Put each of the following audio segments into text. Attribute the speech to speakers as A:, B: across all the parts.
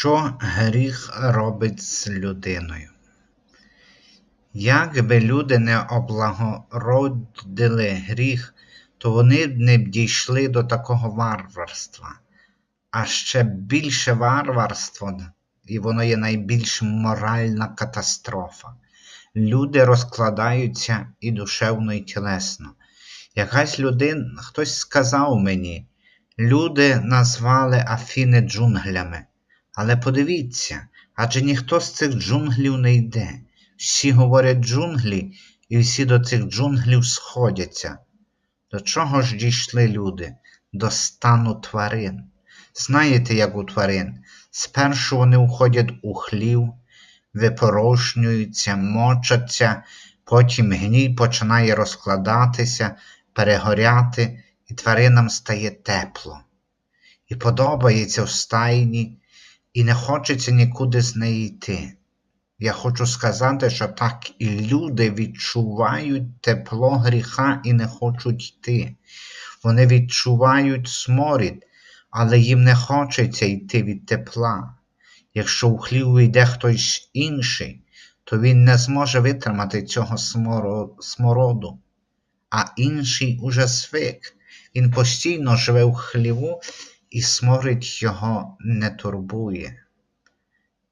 A: Що гріх робить з людиною? Як би люди не облагородили гріх, то вони б не дійшли до такого варварства, а ще більше варварство, і воно є найбільш моральна катастрофа. Люди розкладаються і душевно, і тілесно. Якась людина, хтось сказав мені, люди назвали Афіни джунглями. Але подивіться, адже ніхто з цих джунглів не йде. Всі говорять джунглі, і всі до цих джунглів сходяться. До чого ж дійшли люди? До стану тварин. Знаєте, як у тварин? Спершу вони входять у хлів, випорожнюються, мочаться, потім гній починає розкладатися, перегоряти, і тваринам стає тепло. І подобається в стайні, і не хочеться нікуди з неї йти. Я хочу сказати, що так і люди відчувають тепло гріха і не хочуть йти. Вони відчувають сморід, але їм не хочеться йти від тепла. Якщо у хлів йде хтось інший, то він не зможе витримати цього смороду, а інший уже звик. Він постійно живе в хліву і сморід його не турбує.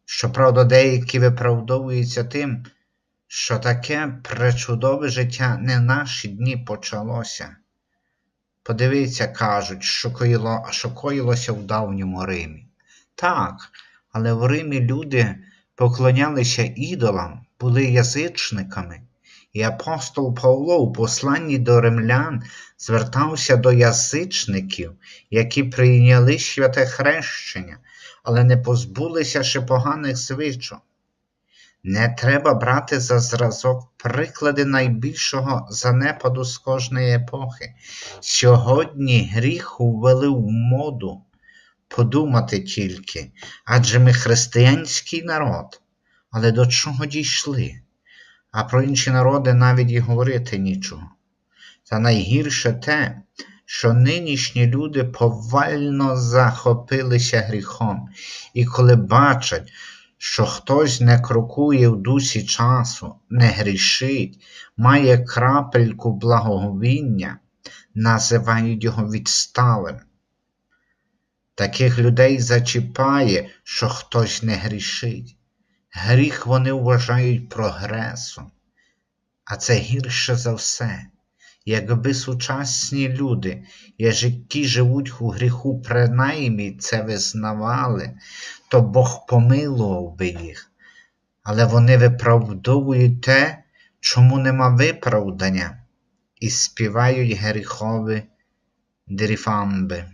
A: Щоправда, деякі виправдовуються тим, що таке пречудове життя не наші дні почалося. Подивіться, кажуть, що, коїло, що коїлося в давньому Римі. Так, але в Римі люди поклонялися ідолам, були язичниками, і апостол Павло у посланні до римлян звертався до язичників, які прийняли святе хрещення, але не позбулися ще поганих звичок. Не треба брати за зразок приклади найбільшого занепаду з кожної епохи. Сьогодні гріх увели в моду. Подумати тільки, адже ми християнський народ, але до чого дійшли? А про інші народи навіть і говорити нічого. Та найгірше те, що нинішні люди повально захопилися гріхом, і коли бачать, що хтось не крокує в дусі часу, не грішить, має крапельку благоговіння, називають його відсталим. Таких людей зачіпає, що хтось не грішить. Гріх вони вважають прогресом, а це гірше за все. Якби сучасні люди, які живуть у гріху, принаймні це визнавали, то Бог помилував би їх. Але вони виправдовують те, чому нема виправдання, і співають гріхові дріфамби.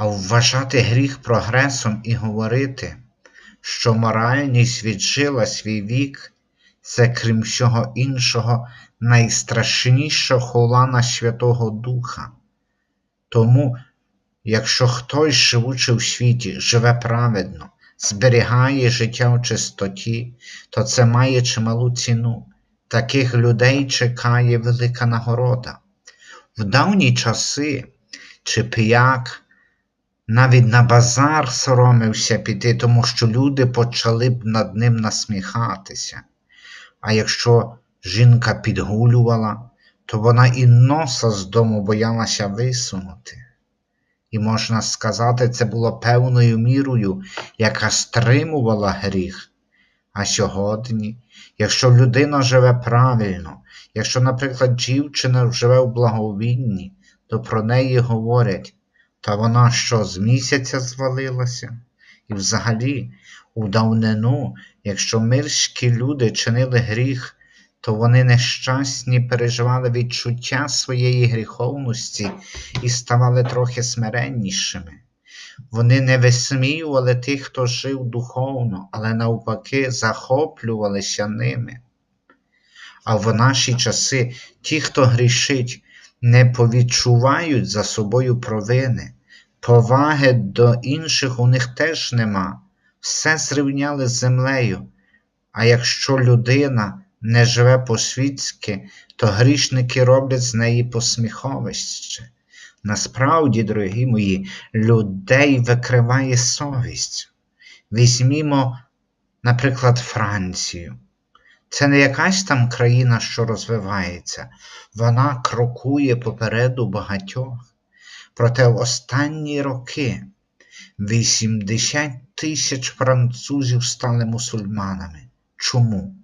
A: А вважати гріх прогресом і говорити, що моральність віджила свій вік. Це, крім всього іншого, найстрашніша холана Святого Духа. Тому, якщо хтось, живучи в світі, живе праведно, зберігає життя в чистоті, то це має чималу ціну. Таких людей чекає велика нагорода. В давні часи чи пияк навіть на базар соромився піти, тому що люди почали б над ним насміхатися. А якщо жінка підгулювала, то вона і носа з дому боялася висунути. І, можна сказати, це було певною мірою, яка стримувала гріх. А сьогодні, якщо людина живе правильно, якщо, наприклад, дівчина живе в благовінні, то про неї говорять, та вона що з місяця звалилася? І взагалі, у давнину, якщо мирські люди чинили гріх, то вони нещасні переживали відчуття своєї гріховності і ставали трохи смиреннішими. Вони не висміювали тих, хто жив духовно, але навпаки захоплювалися ними. А в наші часи ті, хто грішить, не повідчувають за собою провини, поваги до інших у них теж нема все зрівняли з землею, а якщо людина не живе по-світськи, то грішники роблять з неї посміховище. Насправді, дорогі мої, людей викриває совість. Візьмімо, наприклад, Францію. Це не якась там країна, що розвивається, вона крокує попереду багатьох. Проте в останні роки 80 тисяч французів стали мусульманами. Чому?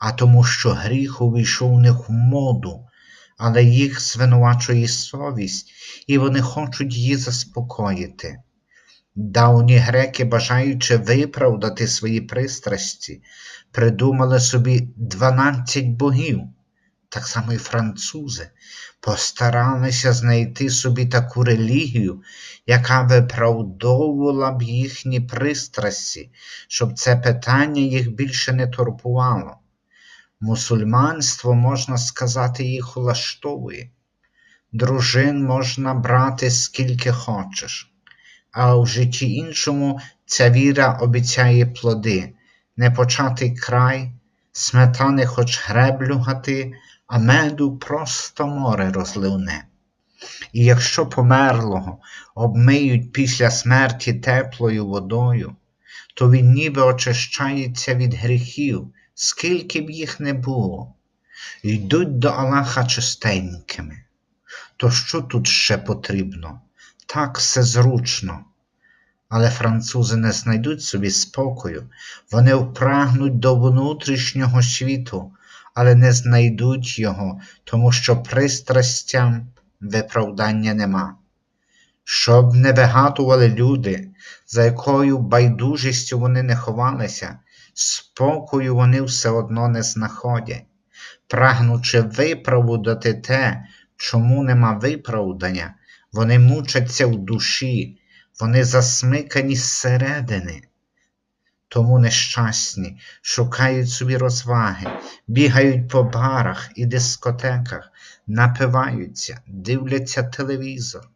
A: А тому, що гріх увійшов у них в моду, але їх звинувачує совість, і вони хочуть її заспокоїти. Давні греки, бажаючи виправдати свої пристрасті, придумали собі 12 богів. Так само і французи постаралися знайти собі таку релігію, яка виправдовувала б їхні пристрасті, щоб це питання їх більше не турбувало. Мусульманство, можна сказати, їх улаштовує. Дружин можна брати скільки хочеш, а в житті іншому ця віра обіцяє плоди, не початий край, сметани хоч греблю гати, а меду просто море розливне. І якщо померлого обмиють після смерті теплою водою, то він ніби очищається від гріхів, скільки б їх не було, йдуть до Аллаха чистенькими. То що тут ще потрібно? Так все зручно. Але французи не знайдуть собі спокою, вони впрагнуть до внутрішнього світу, але не знайдуть його, тому що пристрастям виправдання нема. Щоб не вигадували люди, за якою байдужістю вони не ховалися, спокою вони все одно не знаходять, прагнучи виправдати те, чому нема виправдання, вони мучаться в душі, вони засмикані зсередини. Тому нещасні шукають собі розваги, бігають по барах і дискотеках, напиваються, дивляться телевізор,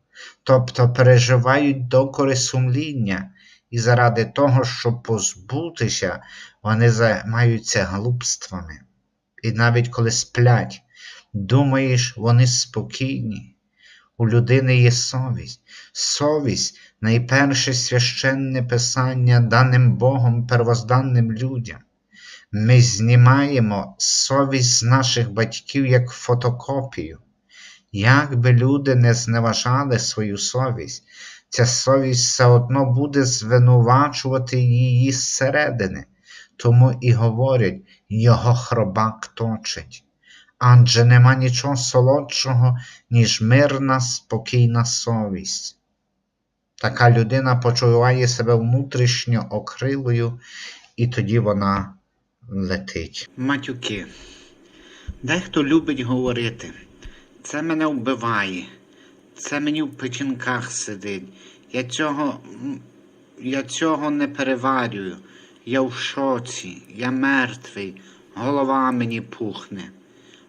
A: тобто переживають докори сумління, і заради того, щоб позбутися, вони займаються глупствами. І навіть коли сплять, думаєш, вони спокійні. У людини є совість. Совість найперше священне писання даним Богом первозданним людям. Ми знімаємо совість з наших батьків як фотокопію. Як би люди не зневажали свою совість, ця совість все одно буде звинувачувати її зсередини, тому і говорять, його хробак точить. Адже нема нічого солодшого, ніж мирна, спокійна совість. Така людина почуває себе внутрішньо окрилою, і тоді вона летить. Матюки. Дехто любить говорити. Це мене вбиває, це мені в печінках сидить. Я цього, я цього не переварюю. Я в шоці, я мертвий, голова мені пухне.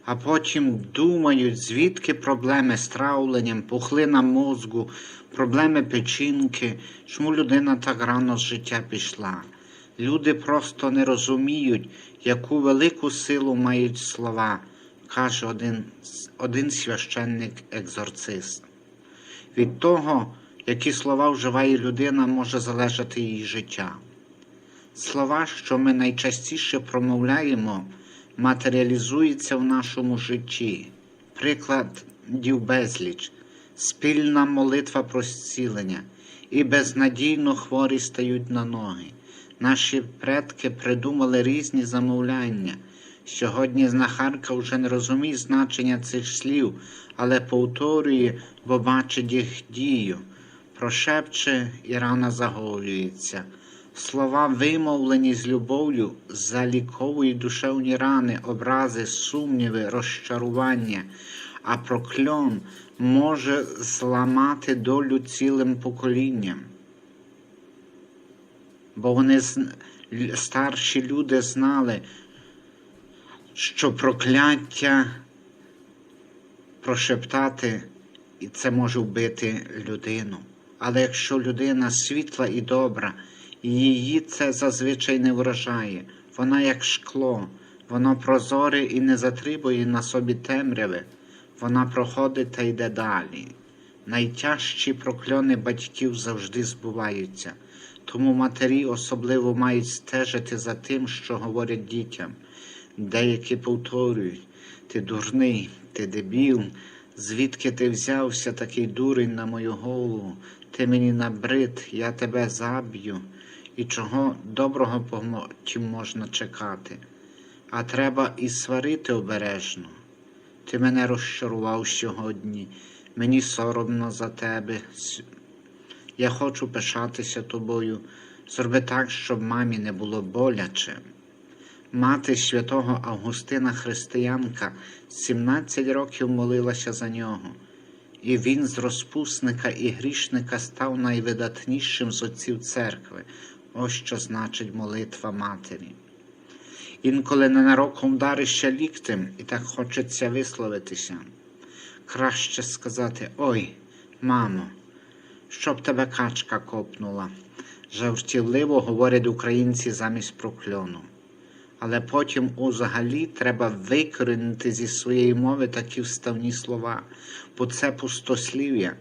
A: А потім думають, звідки проблеми з травленням, пухлина мозку, проблеми печінки, чому людина так рано з життя пішла. Люди просто не розуміють, яку велику силу мають слова, каже один, один священник екзорцист. Від того, які слова вживає людина, може залежати її життя. Слова, що ми найчастіше промовляємо, матеріалізуються в нашому житті. Прикладів безліч, спільна молитва про зцілення, і безнадійно хворі стають на ноги. Наші предки придумали різні замовляння. Сьогодні знахарка вже не розуміє значення цих слів, але повторює, бо бачить їх дію, прошепче і рана заголюється. Слова, вимовлені з любов'ю, заліковують душевні рани, образи, сумніви, розчарування, а прокльон може зламати долю цілим поколінням. Бо вони старші люди знали, що прокляття прошептати, і це може вбити людину. Але якщо людина світла і добра, її це зазвичай не вражає. Вона як шкло, воно прозоре і не затребує на собі темряви, вона проходить та йде далі. Найтяжчі прокльони батьків завжди збуваються, тому матері особливо мають стежити за тим, що говорять дітям. Деякі повторюють ти дурний, ти дебіл, звідки ти взявся такий дурень на мою голову, ти мені набрид, я тебе заб'ю, і чого доброго потім можна чекати. А треба і сварити обережно. Ти мене розчарував сьогодні, мені соромно за тебе. Я хочу пишатися тобою. Зроби так, щоб мамі не було боляче. Мати святого Августина Християнка 17 років молилася за нього, і він з розпусника і грішника став найвидатнішим з отців церкви. Ось що значить молитва матері. Інколи ненароком вдаришся ліктем, і так хочеться висловитися. Краще сказати Ой, мамо, щоб тебе качка копнула. Жартівливо говорять українці замість прокльону. Але потім узагалі треба викорінити зі своєї мови такі вставні слова, бо це пустослів'я.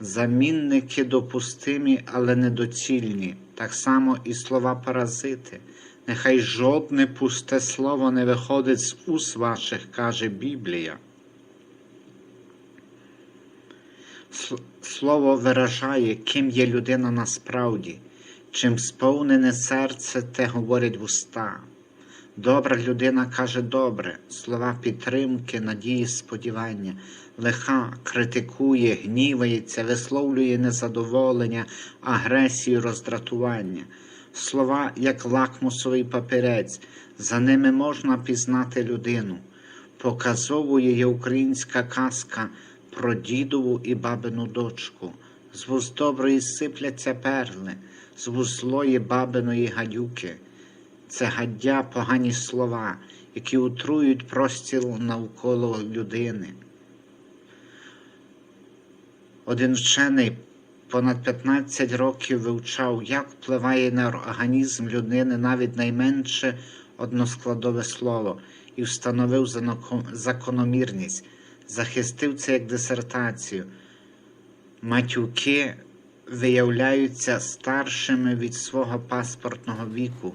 A: Замінники допустимі, але недоцільні. Так само і слова паразити. Нехай жодне пусте слово не виходить з уст ваших, каже Біблія. Слово виражає, ким є людина насправді, чим сповнене серце, те говорять вуста. Добра людина каже добре, слова підтримки, надії, сподівання, лиха критикує, гнівається, висловлює незадоволення, агресію, роздратування. Слова, як лакмусовий папірець, за ними можна пізнати людину. Показовує є українська казка про дідову і бабину дочку. З вуст доброї сипляться перли, з вуст злої бабиної гадюки. Це гаддя погані слова, які утрують простір навколо людини. Один вчений понад 15 років вивчав, як впливає на організм людини навіть найменше односкладове слово, і встановив закономірність, захистив це як дисертацію. Матюки виявляються старшими від свого паспортного віку,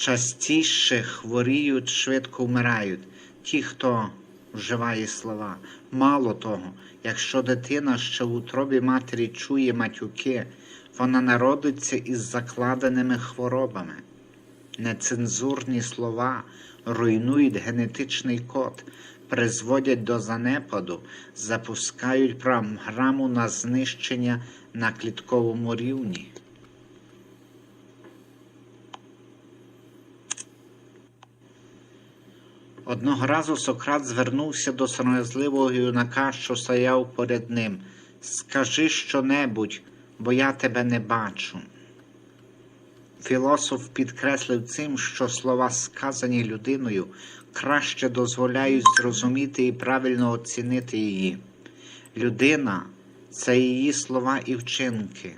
A: частіше хворіють, швидко вмирають. Ті, хто вживає слова. Мало того, якщо дитина ще в утробі матері чує матюки, вона народиться із закладеними хворобами. Нецензурні слова руйнують генетичний код, призводять до занепаду, запускають програму на знищення на клітковому рівні. Одного разу Сократ звернувся до сором'язливого юнака, що стояв поряд ним. Скажи щонебудь, бо я тебе не бачу. Філософ підкреслив цим, що слова, сказані людиною, краще дозволяють зрозуміти і правильно оцінити її. Людина це її слова і вчинки.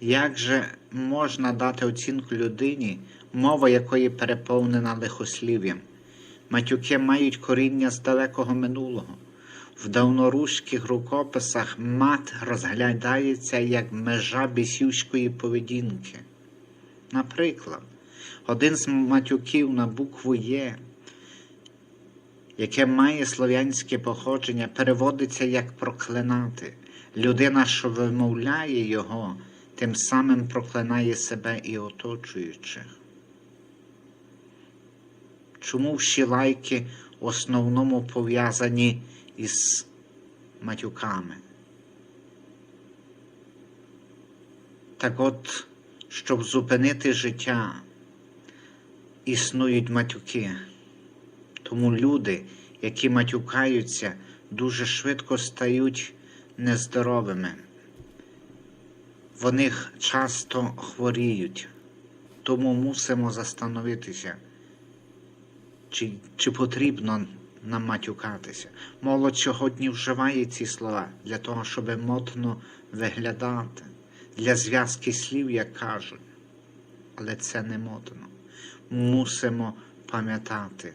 A: Як же можна дати оцінку людині, мова якої переповнена лихослів'ям? Матюки мають коріння з далекого минулого. В давноруських рукописах мат розглядається як межа бісівської поведінки. Наприклад, один з матюків на букву Є, яке має слов'янське походження, переводиться як проклинати. Людина, що вимовляє його, тим самим проклинає себе і оточуючих. Чому всі лайки в основному пов'язані із матюками? Так от, щоб зупинити життя, існують матюки. Тому люди, які матюкаються, дуже швидко стають нездоровими. Вони часто хворіють, тому мусимо застановитися, чи, чи потрібно нам матюкатися. Молодь сьогодні вживає ці слова для того, щоб модно виглядати, для зв'язки слів, як кажуть. Але це не модно. Мусимо пам'ятати,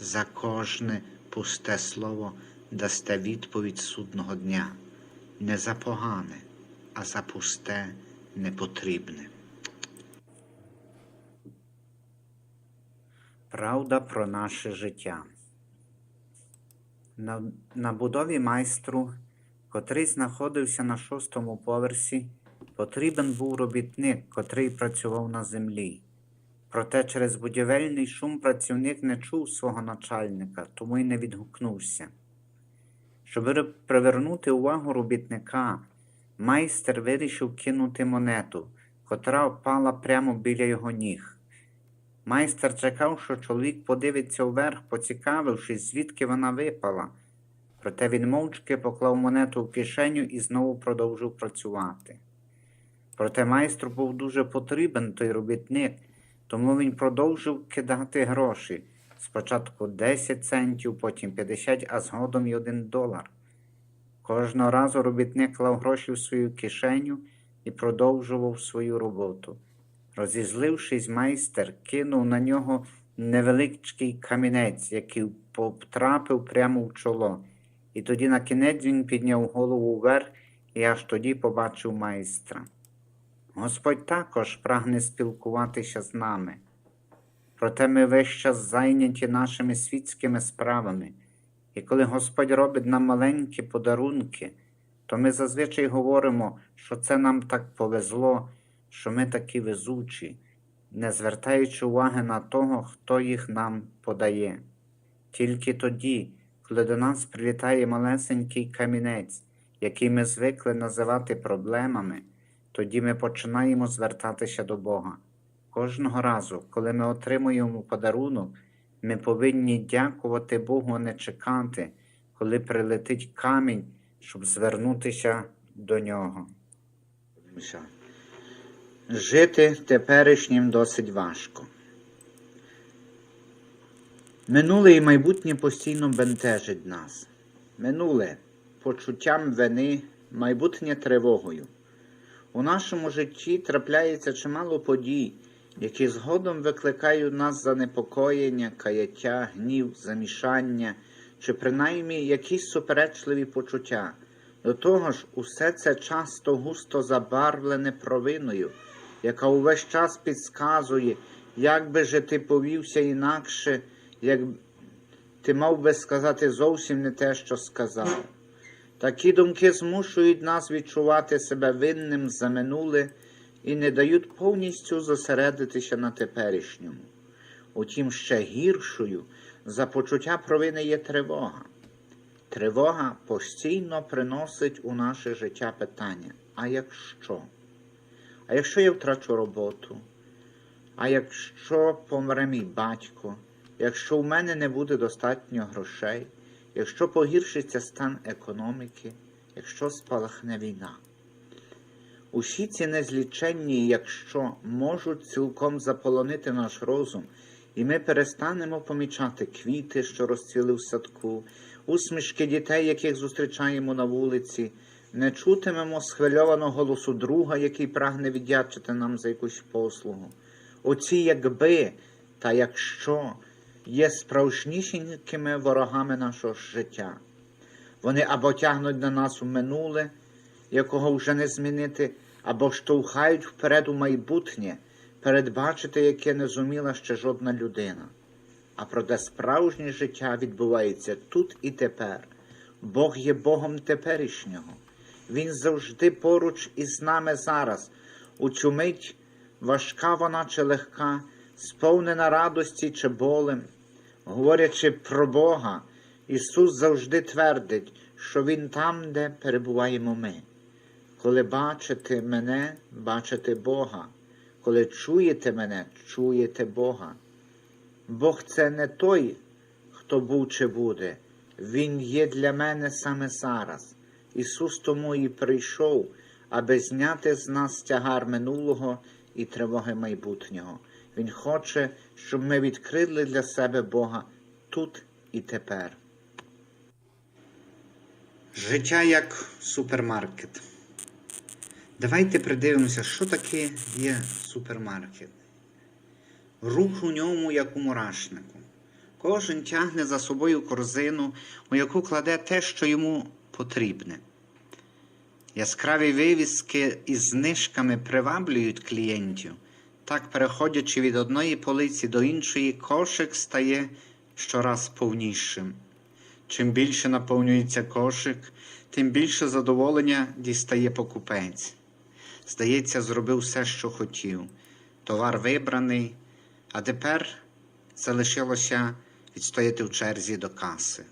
A: за кожне пусте слово дасте відповідь судного дня. не за погане, а за пусте, непотрібне. Правда про наше життя. На, на будові майстру, котрий знаходився на шостому поверсі, потрібен був робітник, котрий працював на землі. Проте через будівельний шум працівник не чув свого начальника, тому й не відгукнувся. Щоб привернути увагу робітника, майстер вирішив кинути монету, котра впала прямо біля його ніг. Майстер чекав, що чоловік подивиться вверх, поцікавившись, звідки вона випала. Проте він мовчки поклав монету в кишеню і знову продовжив працювати. Проте майстру був дуже потрібен той робітник, тому він продовжив кидати гроші. Спочатку 10 центів, потім 50, а згодом і 1 долар. Кожного разу робітник клав гроші в свою кишеню і продовжував свою роботу. Розізлившись, майстер кинув на нього невеличкий камінець, який потрапив прямо в чоло. І тоді на кінець він підняв голову вверх і аж тоді побачив майстра. Господь також прагне спілкуватися з нами. Проте ми весь час зайняті нашими світськими справами, і коли Господь робить нам маленькі подарунки, то ми зазвичай говоримо, що це нам так повезло, що ми такі везучі, не звертаючи уваги на того, хто їх нам подає. Тільки тоді, коли до нас прилітає малесенький камінець, який ми звикли називати проблемами, тоді ми починаємо звертатися до Бога. Кожного разу, коли ми отримуємо подарунок, ми повинні дякувати Богу, а не чекати, коли прилетить камінь, щоб звернутися до нього. Жити теперішнім досить важко. Минуле і майбутнє постійно бентежить нас. Минуле почуттям вини, майбутнє тривогою. У нашому житті трапляється чимало подій, які згодом викликають нас занепокоєння, каяття, гнів, замішання чи принаймні якісь суперечливі почуття. До того ж, усе це часто густо забарвлене провиною, яка увесь час підказує, як би же ти повівся інакше, як ти мав би сказати зовсім не те, що сказав. Такі думки змушують нас відчувати себе винним за минуле і не дають повністю зосередитися на теперішньому. Утім, ще гіршою за почуття провини є тривога. Тривога постійно приносить у наше життя питання: а якщо? А якщо я втрачу роботу? А якщо помре мій батько, якщо в мене не буде достатньо грошей, якщо погіршиться стан економіки, якщо спалахне війна? Усі ці незліченні, якщо можуть цілком заполонити наш розум, і ми перестанемо помічати квіти, що розцвіли в садку, усмішки дітей, яких зустрічаємо на вулиці, не чутимемо схвильованого голосу друга, який прагне віддячити нам за якусь послугу. Оці якби та якщо є справжнісінькими ворогами нашого життя. Вони або тягнуть на нас у минуле, якого вже не змінити, або штовхають вперед у майбутнє, передбачити, яке не зуміла ще жодна людина. А проте справжнє життя відбувається тут і тепер. Бог є Богом теперішнього. Він завжди поруч із нами зараз, у цю мить важка вона чи легка, сповнена радості чи болем. Говорячи про Бога, Ісус завжди твердить, що Він там, де перебуваємо ми. Коли бачите мене, бачите Бога. Коли чуєте мене, чуєте Бога. Бог це не той, хто був чи буде. Він є для мене саме зараз. Ісус тому і прийшов, аби зняти з нас тягар минулого і тривоги майбутнього. Він хоче, щоб ми відкрили для себе Бога тут і тепер. Життя як супермаркет. Давайте придивимося, що таке є супермаркет. Рух у ньому, як у мурашнику. Кожен тягне за собою корзину, у яку кладе те, що йому потрібне. Яскраві вивіски із знижками приваблюють клієнтів. Так, переходячи від одної полиці до іншої, кошик стає щораз повнішим. Чим більше наповнюється кошик, тим більше задоволення дістає покупець. Здається, зробив все, що хотів. Товар вибраний, а тепер залишилося відстояти в черзі до каси.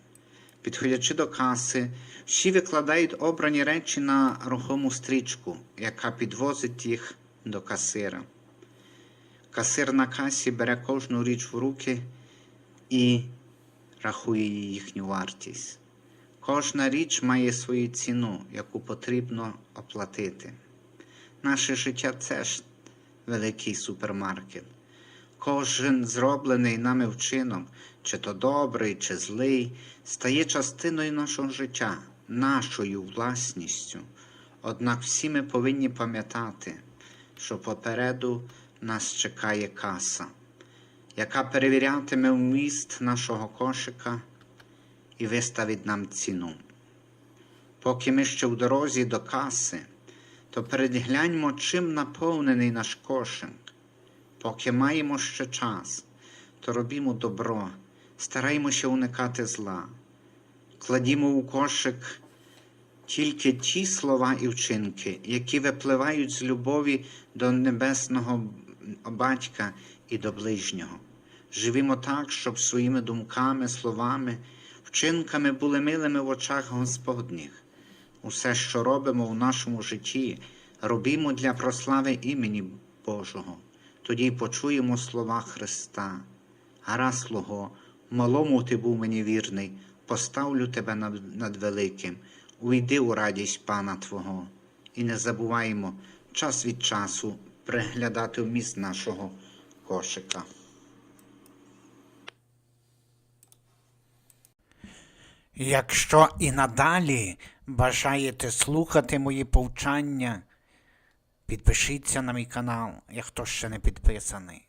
A: Підходячи до каси, всі викладають обрані речі на рухому стрічку, яка підвозить їх до касира. Касир на касі бере кожну річ в руки і рахує їхню вартість. Кожна річ має свою ціну, яку потрібно оплатити. Наше життя це ж великий супермаркет. Кожен зроблений нами вчинок, чи то добрий, чи злий, стає частиною нашого життя, нашою власністю. Однак всі ми повинні пам'ятати, що попереду нас чекає каса, яка перевірятиме вміст нашого кошика і виставить нам ціну. Поки ми ще в дорозі до каси, то перегляньмо, чим наповнений наш кошик. Поки маємо ще час, то робімо добро, стараймося уникати зла, кладімо у кошик тільки ті слова і вчинки, які випливають з любові до небесного батька і до ближнього. Живімо так, щоб своїми думками, словами, вчинками були милими в очах Господніх. Усе, що робимо в нашому житті, робімо для прослави імені Божого. Тоді почуємо слова Христа. Гара слуго, малому ти був мені вірний, поставлю тебе над, над великим, увійди у радість Пана Твого. І не забуваємо час від часу приглядати вміст нашого кошика.
B: Якщо і надалі бажаєте слухати мої повчання, підпишіться на мій канал, як хто ще не підписаний.